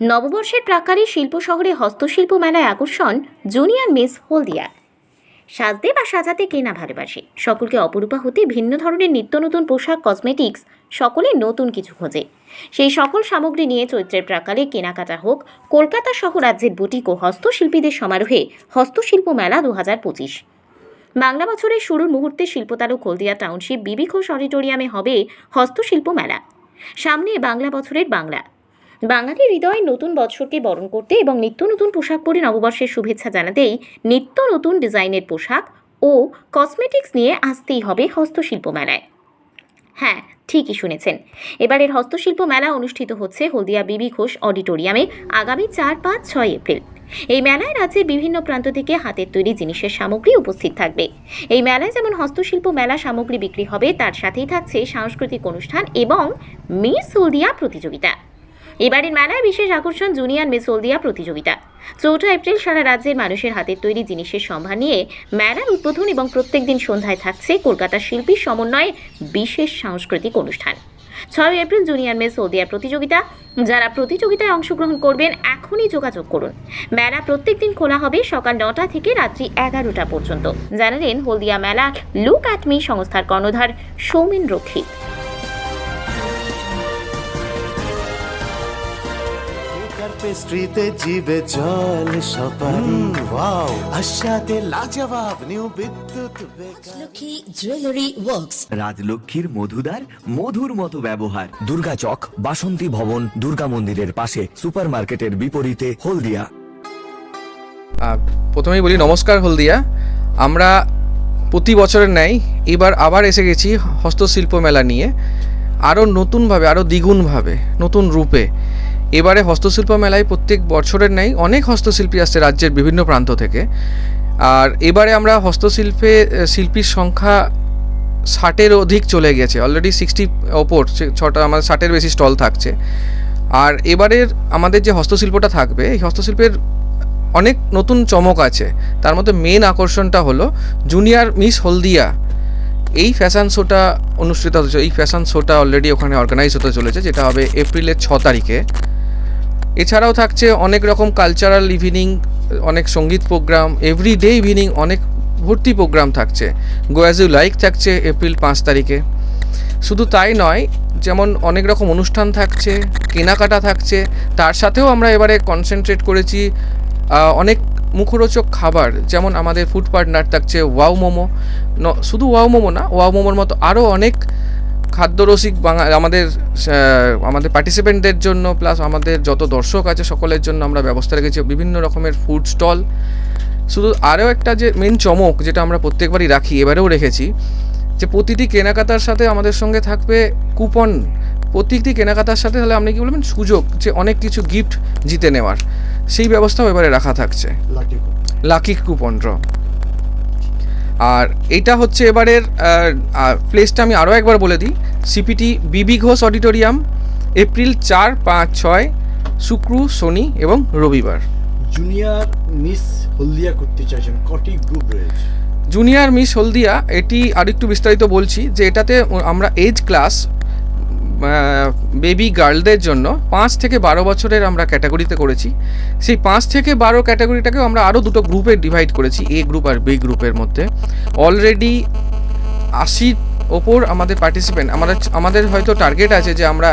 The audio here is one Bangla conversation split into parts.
নববর্ষের প্রাকারে শিল্প শহরে হস্তশিল্প মেলায় আকর্ষণ জুনিয়র মিস হলদিয়া সাজতে বা সাজাতে কেনা ভালোবাসে? সকলকে অপরূপা হতে ভিন্ন ধরনের নিত্য নতুন পোশাক কসমেটিক্স সকলে নতুন কিছু খোঁজে। সেই সকল সামগ্রী নিয়ে চৈত্রের প্রাকালে কেনাকাটা হোক, কলকাতা সহ রাজ্যের বুটিক ও হস্তশিল্পীদের সমারোহে হস্তশিল্প মেলা দু হাজার পঁচিশ। বাংলা বছরের শুরুর মুহূর্তে শিল্পতালুক হলদিয়া টাউনশিপ বিবি ঘোষ অডিটোরিয়ামে হবে হস্তশিল্প মেলা। সামনে বাংলা বছরের বাংলা। বাঙালি হৃদয়ে নতুন বৎসরকে বরণ করতে এবং নিত্য নতুন পোশাক পরে নববর্ষের শুভেচ্ছা জানাতেই নিত্য নতুন ডিজাইনের পোশাক ও কসমেটিক্স নিয়ে আসতেই হবে হস্তশিল্প মেলায়। হ্যাঁ ঠিকই শুনেছেন। এবারের হস্তশিল্প মেলা অনুষ্ঠিত হচ্ছে হলদিয়া বিবি ঘোষ অডিটোরিয়ামে আগামী চার, পাঁচ, ছয় এপ্রিল। এই মেলায় রাজ্যের বিভিন্ন প্রান্ত থেকে হাতের তৈরি জিনিসের সামগ্রী উপস্থিত থাকবে। এই মেলায় যেমন হস্তশিল্প মেলা সামগ্রী বিক্রি হবে, তার সাথেই থাকছে সাংস্কৃতিক অনুষ্ঠান এবং মিস হলদিয়া প্রতিযোগিতা। এবারের মেলায় বিশেষ আকর্ষণ জুনিয়র মিস হলদিয়া প্রতিযোগিতা। চৌঠা এপ্রিল সারা রাজ্যের মানুষের হাতের তৈরি জিনিসের সম্ভার নিয়ে মেলার উদ্বোধন এবং প্রত্যেক দিন সন্ধ্যায় থাকছে কলকাতা শিল্পীর সমন্বয়ে বিশেষ সাংস্কৃতিক অনুষ্ঠান। ছয় এপ্রিল জুনিয়র মিস হলদিয়া প্রতিযোগিতা। যারা প্রতিযোগিতায় অংশগ্রহণ করবেন, এখনই যোগাযোগ করুন। মেলা প্রত্যেক দিন খোলা হবে সকাল নটা থেকে রাত্রি এগারোটা পর্যন্ত। জানালেন হলদিয়া মেলা লুক অ্যাট মি সংস্থার কর্ণধার সৌমেন রক্ষিত। পেস্ট্রিতে জিবে জল সপারি। ওয়াও। আশাতে লাজবাব new Bidyut baker Lakshmi jewellery works. রাজলক্ষ্মীর মধুদার মধুর মতো ব্যবহার। দুর্গা চক বাসন্তী ভবন দুর্গা মন্দিরের পাশে সুপারমার্কেটের বিপরীতে হলদিয়া। আহ, প্রথমেই বলি নমস্কার হলদিয়া। আমরা প্রতি বছরের ন্যায় এবার আবার এসে গেছি হস্তশিল্প মেলা নিয়ে। আরও নতুনভাবে আরও দ্বিগুণভাবে নতুন রূপে। এবারে হস্তশিল্প মেলায় প্রত্যেক বছরের নেই অনেক হস্তশিল্পী আসছে রাজ্যের বিভিন্ন প্রান্ত থেকে। আর এবারে আমরা হস্তশিল্পে শিল্পীর সংখ্যা ষাটের অধিক চলে গেছে। অলরেডি সিক্সটি ওপর ছটা, আমাদের ষাটের বেশি স্টল থাকছে। আর এবারের আমাদের যে হস্তশিল্পটা থাকবে, এই হস্তশিল্পের অনেক নতুন চমক আছে। তার মধ্যে মেন আকর্ষণটা হলো জুনিয়র মিস হলদিয়া। এই ফ্যাশন শোটা অনুষ্ঠিত হচ্ছে এই ফ্যাশন শোটা অলরেডি ওখানে অর্গানাইজ হতে চলেছে, যেটা হবে এপ্রিলের ছ তারিখে। এছাড়াও থাকছে অনেক রকম কালচারাল ইভিনিং অনেক সংগীত প্রোগ্রাম এভরিডে ইভিনিং অনেক ভর্তি প্রোগ্রাম থাকছে। গোয়াজু লাইক থাকছে এপ্রিল পাঁচ তারিখে। শুধু তাই নয়, যেমন অনেক রকম অনুষ্ঠান থাকছে, কেনাকাটা থাকছে, তার সাথেও আমরা এবারে কনসেন্ট্রেট করেছি অনেক মুখরোচক খাবার, যেমন আমাদের ফুড পার্টনার থাকছে ওয়াও মোমো শুধু ওয়াও মোমো না ওয়াও মোমোর মতো আরও অনেক খাদ্যরসিক বাঙা আমাদের আমাদের পার্টিসিপেন্টদের জন্য প্লাস আমাদের যত দর্শক আছে সকলের জন্য আমরা ব্যবস্থা রেখেছি বিভিন্ন রকমের ফুড স্টল শুধু আরও একটা যে মেন চমক যেটা আমরা প্রত্যেকবারই রাখি এবারেও রেখেছি যে প্রতিটি কেনাকাটার সাথে আমাদের সঙ্গে থাকবে কুপন প্রতিটি কেনাকাটার সাথে তাহলে আপনি কি বলবেন? সুযোগ যে অনেক কিছু গিফট জিতে নেওয়ার। সেই ব্যবস্থাও এবারে রাখা থাকছে। লাকি কুপন ড্র আর এটা হচ্ছে এবারের প্লেসটা আমি আরও একবার বলে দিই। সিপিটি বিবি ঘোষ অডিটোরিয়াম এপ্রিল চার পাঁচ ছয় শুক্র শনি এবং রবিবার। জুনিয়র মিস হলদিয়া করতে চাইছেন কটি গ্রুপ রয়েছে? জুনিয়র মিস হলদিয়া এটি আরেকটু বিস্তারিত বলছি যে এটাতে আমরা এজ ক্লাস বেবি গার্লদের জন্য পাঁচ থেকে বারো বছরের আমরা ক্যাটাগরিতে করেছি। সেই পাঁচ থেকে বারো ক্যাটাগরিটাকেও আমরা আরও দুটো গ্রুপে ডিভাইড করেছি এ গ্রুপ আর বি গ্রুপের মধ্যে। অলরেডি আশির ওপর আমাদের পার্টিসিপেন্ট আমাদের আমাদের হয়তো টার্গেট আছে যে আমরা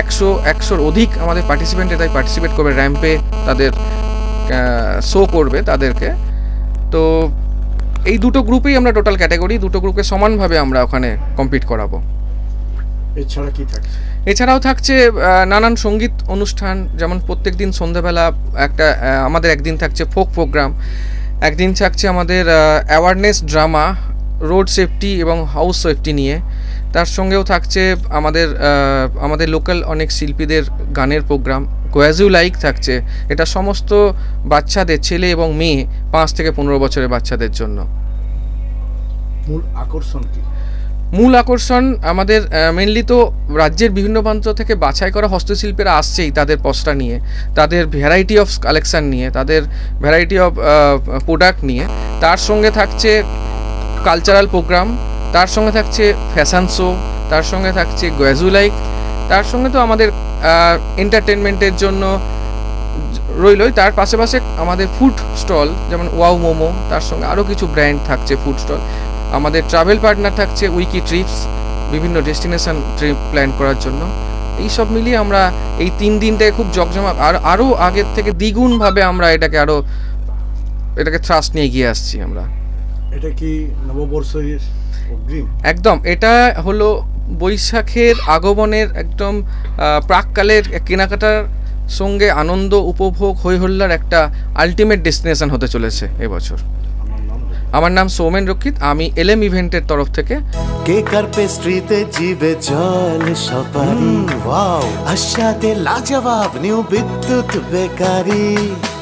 একশো, একশোর অধিক আমাদের পার্টিসিপেন্ট এটাই পার্টিসিপেট করবে র্যাম্পে তাদের শো করবে তাদেরকে। তো এই দুটো গ্রুপেই আমরা টোটাল ক্যাটাগরি দুটো গ্রুপকে সমানভাবে আমরা ওখানে কম্পিট করাবো। এছাড়া কি থাকছে? এছাড়াও থাকছে নানান সংগীত অনুষ্ঠান যেমন প্রত্যেক দিন সন্ধ্যাবেলা একটা আমাদের একদিন থাকছে ফোক প্রোগ্রাম। একদিন থাকছে আমাদের অ্যাওয়ারনেস ড্রামা রোড সেফটি এবং হাউস সেফটি নিয়ে। তার সঙ্গেও থাকছে আমাদের আমাদের লোকাল অনেক শিল্পীদের গানের প্রোগ্রাম। গোয়াজু লাইক থাকছে। এটা সমস্ত বাচ্চাদের ছেলে এবং মেয়ে পাঁচ থেকে পনেরো বছরের বাচ্চাদের জন্য। মূল আকর্ষণ কি? মূল আকর্ষণ আমাদের মেনলি তো রাজ্যের বিভিন্ন প্রান্ত থেকে বাছাই করা হস্তশিল্পীরা আসছেই তাদের পসরা নিয়ে, তাদের ভ্যারাইটি অফ কালেকশন নিয়ে, তাদের ভ্যারাইটি অফ প্রোডাক্ট নিয়ে। তার সঙ্গে থাকছে কালচারাল প্রোগ্রাম তার সঙ্গে থাকছে ফ্যাশন শো তার সঙ্গে থাকছে গ্যাজুলাইক তার সঙ্গে তো আমাদের এন্টারটেনমেন্টের জন্য রইলই। তার পাশে পাশে আমাদের ফুড স্টল যেমন ওয়াও মোমো তার সঙ্গে আরও কিছু ব্র্যান্ড থাকছে ফুড স্টল আমাদের ট্রাভেল পার্টনার থাকছে উইকি ট্রিপস বিভিন্ন ডেস্টিনেশন ট্রিপ প্ল্যান করার জন্য। এই সব মিলিয়ে আমরা এই তিন দিনটাকে খুব জকজমাক আর আরও আগের থেকে দ্বিগুণভাবে আমরা এটাকে আরও এটাকে থ্রাস্ট নিয়ে গিয়ে আসছি আমরা। এটা কি নববর্ষের একদম এটা হলো বৈশাখের আগমনের একদম প্রাককালের কেনাকাটার সঙ্গে আনন্দ উপভোগ হৈহল্লার একটা আলটিমেট ডেস্টিনেশন হতে চলেছে এবছর। আমার নাম আমার নাম সৌমেন রক্ষিত আমি এলএম ইভেন্টের তরফ থেকে কেক আর পেস্ট্রিতে জিবে জল সপারি ওয়াও আশাতে লাজবাব নিউ বিদ্যুৎ বেকারি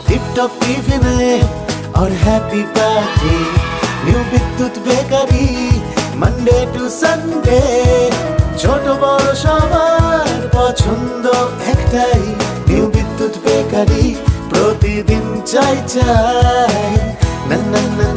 টিপটপ টিফিনে और happy party new Bidyut bakery Monday to Sunday ছোট বড় সবার পছন্দ একটাই নিউ বিদ্যুৎ বেকারি প্রতিদিন চাই চাই না না না না না